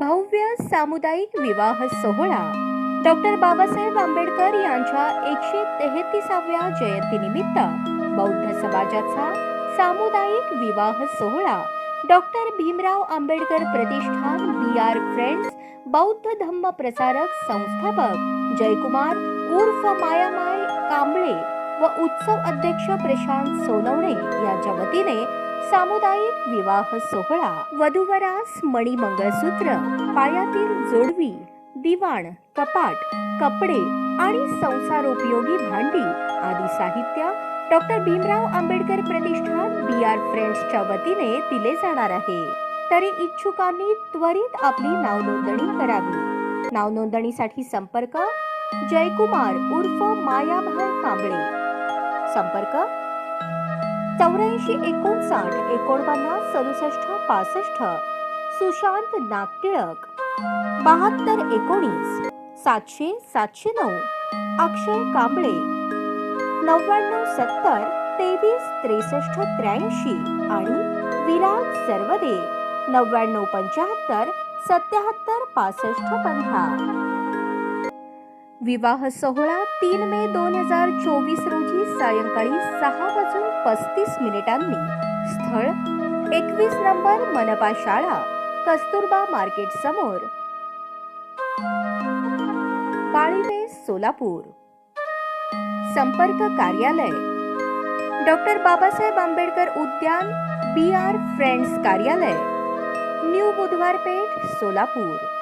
भव्य सामुदायिक विवाह सोहळा. डॉक्टर बाबासाहेब आंबेडकर यांच्या एकशे तेहतीसाव्या जयंतीनिमित्त बौद्ध समाजाचा सामुदायिक विवाह सोहळा. डॉक्टर भीमराव आंबेडकर प्रतिष्ठान बी आर फ्रेंड्स बौद्ध धम्म प्रसारक संस्थापक जयकुमार उर्फ मायामाय कांबळे व उत्सव अध्यक्ष प्रशांत सोनवणे यांच्या वतीने सामुदायिक विवाह सोहळा वधूवरास मणी मंगळसूत्र पायातील जोडवी दिवाण कपाट कपडे आणि संसारोपयोगी भांडी आदी साहित्य डॉक्टर भीमराव आंबेडकर प्रतिष्ठान बी आर फ्रेंड्सच्या वतीने दिले जाणार आहे. तरी इच्छुकांनी त्वरित आपली नाव नोंदणी करावी. नाव नोंदणीसाठी संपर्क जयकुमार उर्फ मायाभाय कांबळे. संपर्क चौऱ्याऐंशी एकोणसाठ एकोणपन्नास सदुसष्ट पासष्ट. सुशांत नागटिळक. बहात्तर एकोणीस सातशे सातशे नऊ. अक्षय कांबळे. नव्याण्णव सत्तर तेवीस त्रेसष्ट त्र्याऐंशी आणि विराग सर्वदे. नव्याण्णव पंच्याहत्तर सत्याहत्तर पासष्ट पंधरा. विवाह सोहळा तीन मे दोन हजार चोवीस रोजी सायंकाळी सहा वाजून पस्तीस मिनिटांनी. स्थळ एकवीस नंबर मनपा शाळा कस्तुरबा मार्केट समोर. पाळीवे सोलापूर. संपर्क कार्यालय. डॉक्टर बाबासाहेब आंबेडकर उद्यान बी आर फ्रेंड्स कार्यालय. न्यू बुधवार पेठ सोलापूर.